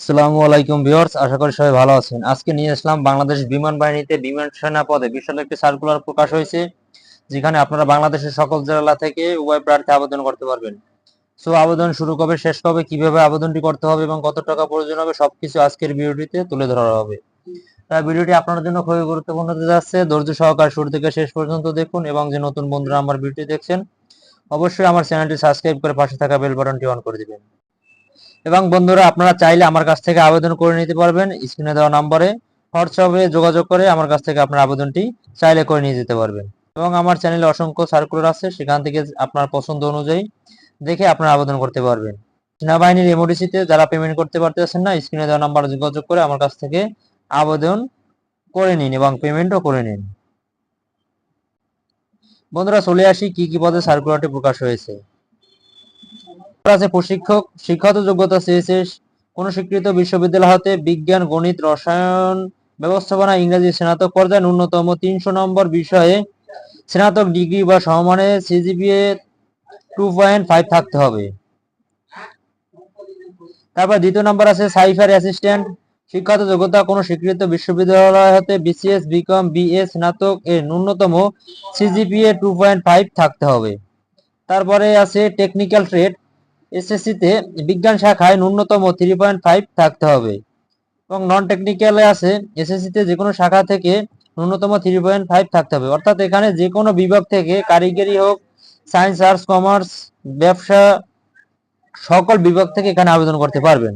আসসালামু আলাইকুম ভিউয়ার্স, আশা করি সবাই ভালো আছেন। আজকে নিয়ে আসলাম বাংলাদেশ বিমান বাহিনীতে বিমান সেনা পদে। বিশাল একটি সার্কুলার প্রকাশ হয়েছে, যেখানে আপনারা বাংলাদেশের সকল জেলা থেকে উভয় প্রার্থী আবেদন করতে পারবেন। সো, আবেদন শুরু কবে, শেষ কবে, কীভাবে আবেদনটি করতে হবে এবং কত টাকা প্রয়োজন হবে, সবকিছু আজকের ভিডিওটিতে তুলে ধরা হবে। ভিডিওটি আপনার জন্য খুবই গুরুত্বপূর্ণ হতে যাচ্ছে। ধৈর্য সহকার শুরু থেকে শেষ পর্যন্ত দেখুন এবং যে নতুন বন্ধুরা আমার ভিডিওটি দেখছেন, অবশ্যই আমার চ্যানেলটি সাবস্ক্রাইব করে পাশে থাকা বেল বাটনটি অন করে দিবেন। এবং বন্ধুরা, আপনারা চাইলে আমার কাছ থেকে আবেদন করে নিতে পারবেন স্ক্রিনে দেওয়া নম্বরে। হোয়াটসঅ্যাপে যোগাযোগ করে আমার কাছ থেকে আপনার আবেদনটি চাইলে করে নিয়ে যেতে পারবেন। এবং আমার চ্যানেলে অসংখ্য সার্কুলার আছে, সেখান থেকে আপনার পছন্দ অনুযায়ী দেখে আপনার আবেদন করতে পারবেন। সেনাবাহিনীর এমওডিসিতে যারা পেমেন্ট করতে পারতেছেন না, স্ক্রিনে দেওয়া নাম্বারে যোগাযোগ করে আমার কাছ থেকে আবেদন করে নিন এবং পেমেন্টও করে নিন। বন্ধুরা, চলে আসি কি কি পদে সার্কুলারটি প্রকাশ হয়েছে। আছে প্রশিক্ষক, শিক্ষাগত যোগ্যতা চেয়েছে কোন স্বীকৃত বিশ্ববিদ্যালয় হতে বিজ্ঞান, গণিত, রসায়ন, ব্যবস্থাপনা, ইংরেজি, স্নাতক পর্যায়ে ন্যূনতম তিনশো নম্বর বিষয়ে স্নাতক ডিগ্রি বা সমমানে সিজিপিএ টু পয়েন্ট ফাইভ থাকতে হবে। তারপর দ্বিতীয় নম্বর আছে সাইফার অ্যাসিস্ট্যান্ট, শিক্ষাগত যোগ্যতা কোনো স্বীকৃত বিশ্ববিদ্যালয় হতে বিসিএস, বিকম, বিএ, স্নাতক এর ন্যূনতম সিজিপিএ টু পয়েন্ট ফাইভ থাকতে হবে। তারপরে আছে টেকনিক্যাল ট্রেড এসএসসিতে বিজ্ঞান শাখায় ন্যূনতম থ্রি পয়েন্ট ফাইভ থাকতে হবে। এবং নন টেকনিক্যালে আছে, এসএসসিতে যে কোনো শাখা থেকে ন্যূনতম থ্রি পয়েন্ট ফাইভ থাকতে হবে। অর্থাৎ এখানে যে কোনো বিভাগ থেকে কারিগরি হোক সায়েন্স আর্টস কমার্স ব্যবসা, সকল বিভাগ থেকে এখানে আবেদন করতে পারবেন।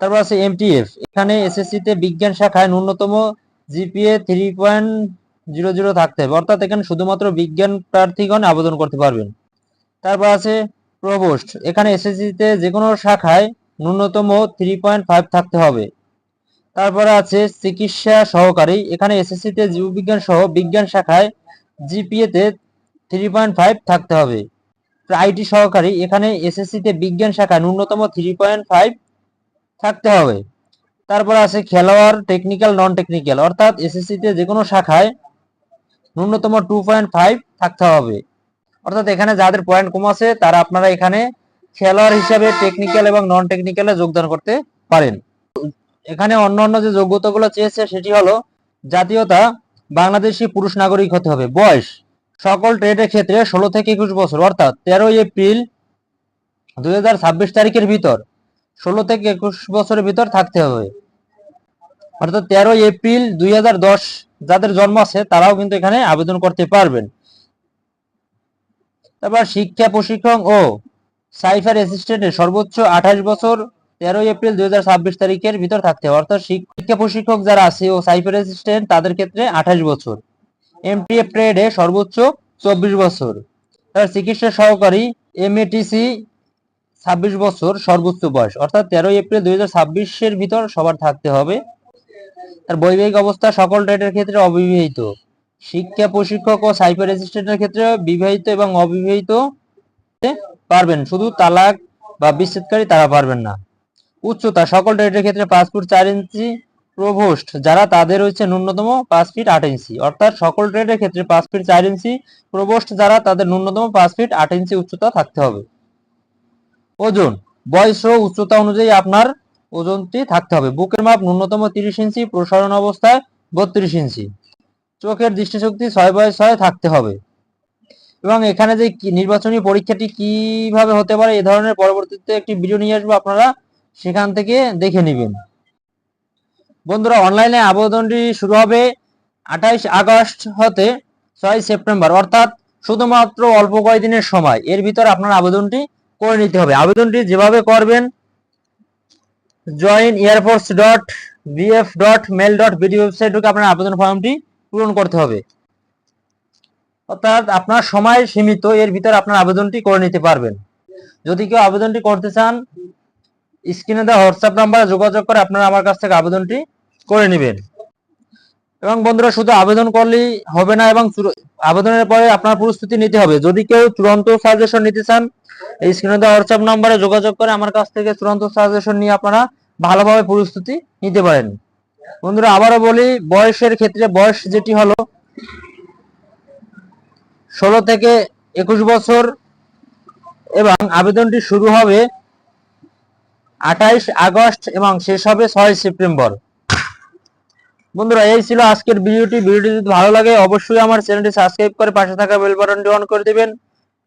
তারপর আছে এমটিএফ এখানে এসএসসিতে বিজ্ঞান শাখায় ন্যূনতম GPA three point zero zero থাকতে হবে। অর্থাৎ এখানে শুধুমাত্র বিজ্ঞান প্রার্থীগণ আবেদন করতে পারবেন। তারপর আছে প্রবোস্ট এখানে এসএসসিতে যে কোনো শাখায় ন্যূনতম থ্রি পয়েন্ট ফাইভ থাকতে হবে। তারপরে আছে চিকিৎসা সহকারী। এখানে এসএসসিতে জীববিজ্ঞান সহ বিজ্ঞান শাখায় জিপিএতে থ্রি পয়েন্ট ফাইভ থাকতে হবে। আইটি সহকারী। এখানে এসএসসিতে বিজ্ঞান শাখায় ন্যূনতম থ্রি পয়েন্ট ফাইভ থাকতে হবে। তারপর আছে খেলোয়াড় টেকনিক্যাল নন টেকনিক্যাল অর্থাৎ এসএসসিতে যে কোনো শাখায় ন্যূনতম টু পয়েন্ট ফাইভ থাকতে হবে। অর্থাৎ এখানে যাদের পয়েন্ট কম আছে, তারা আপনারা এখানে খেলোয়াড় হিসাবে টেকনিক্যাল এবং নন টেকনিক্যালে যোগদান করতে পারেন। এখানে অন্যান্য যে যোগ্যতাগুলো চেয়েছে, সেটি হলো জাতীয়তা, বাংলাদেশি পুরুষ নাগরিক হতে হবে। বয়স, সকল ট্রেডের ক্ষেত্রে ষোলো থেকে একুশ বছর, অর্থাৎ তেরোই এপ্রিল দুই হাজার ছাব্বিশ তারিখের ভিতর, ষোলো থেকে একুশ বছরের ভিতর থাকতে হবে। অর্থাৎ তেরোই এপ্রিল দুই হাজার দশ, যাদের জন্ম আছে, তারাও কিন্তু এখানে আবেদন করতে পারবেন। তারপর শিক্ষা প্রশিক্ষণ ও সাইফার অ্যাসিস্ট্যান্টের সর্বোচ্চ আঠাশ বছর তেরোই এপ্রিল দুই হাজার ছাব্বিশ তারিখের ভিতর থাকতে হবে। অর্থাৎ শিক্ষা প্রশিক্ষক যারা আছে ও সাইফার অ্যাসিস্ট্যান্ট, তাদের ক্ষেত্রে আঠাশ বছর। এমটিএফ ট্রেডে সর্বোচ্চ চব্বিশ বছর। তার চিকিৎসা সহকারী এমএটিসি ছাব্বিশ বছর সর্বোচ্চ বয়স। অর্থাৎ তেরোই এপ্রিল দুই এর ভিতর সবার থাকতে হবে। তার বৈবাহিক অবস্থা সকল ট্রেডের ক্ষেত্রে অবিবাহিত শিক্ষা প্রশিক্ষক ও সাইবার অ্যাসিস্ট্যান্টের ক্ষেত্রে বিবাহিত এবং অবিবাহিত পারবেন। শুধু তালাক বা বিচ্ছেদকারী তারা পারবেন না। উচ্চতা, সকল ট্রেডের ক্ষেত্রে পাঁচ ফুট চার ইঞ্চি প্রভোস্ট, যারা তাদের হচ্ছে ন্যূনতম পাঁচ ফিট আট ইঞ্চি। অর্থাৎ সকল ট্রেডের ক্ষেত্রে পাঁচ ফিট চার ইঞ্চি প্রভোস্ট, যারা তাদের ন্যূনতম পাঁচ ফিট আট ইঞ্চি উচ্চতা থাকতে হবে। ওজন, বয়স ও উচ্চতা অনুযায়ী আপনার ওজনটি থাকতে হবে। বুকের মাপ ন্যূনতম তিরিশ ইঞ্চি, প্রসারণ অবস্থায় বত্রিশ ইঞ্চি। চোখের দৃষ্টিশক্তি ছয় বাই ছয় থাকতে হবে। এবং এখানে যে নির্বাচনী পরীক্ষাটি কীভাবে হতে পারে এ ধরনের পরবর্তীতে একটি ভিডিও নিয়ে আসব, আপনারা সেখান থেকে দেখে নেবেন। বন্ধুরা অনলাইনে আবেদনটি শুরু হবে আঠাইশ আগস্ট হতে ছয় সেপ্টেম্বর, অর্থাৎ শুধুমাত্র অল্প কয়েকদিনের সময়। এর ভিতর আপনার আবেদনটি করে নিতে হবে। আবেদনটি যেভাবে করবেন join air force dot BF dot mil dot BD website ঢুকে আপনার আবেদন ফর্মটি পূরণ করতে হবে। অর্থাৎ আপনার সময় সীমিত, এর ভিতর আপনার আবেদনটি করে নিতে পারবেন। যদি কেউ আবেদনটি করতে চান, স্ক্রিনে দেওয়া হোয়াটসঅ্যাপ নাম্বারে যোগাযোগ করে আপনারা আমার কাছ থেকে আবেদনটি করে নেবেন। এবং বন্ধুরা, শুধু আবেদন করলেই হবে না এবং আবেদনের পরে আপনার প্রস্তুতি নিতে হবে। যদি কেউ চূড়ান্ত সাজেশন নিতে চান, এই স্ক্রিনে দেওয়া হোয়াটসঅ্যাপ নাম্বারে যোগাযোগ করে আমার কাছ থেকে চূড়ান্ত সাজেশন নিয়ে আপনারা ভালোভাবে প্রস্তুতি নিতে পারেন। বন্ধুরা, আবারও বলি, বয়সের ক্ষেত্রে বয়স যেটি হলো ষোলো থেকে একুশ বছর, এবং আবেদনটি শুরু হবে আঠাইশ আগস্ট এবং শেষ হবে ছয় সেপ্টেম্বর। বন্ধুরা, এই ছিল আজকের ভিডিওটি। ভিডিওটি যদি ভালো লাগে, অবশ্যই আমার চ্যানেলটি সাবস্ক্রাইব করে পাশে থাকা বেল বাটনটি অন করে দিবেন,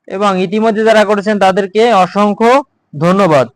এবং ইতিমধ্যে যারা করেছেন তাদেরকে অসংখ্য ধন্যবাদ।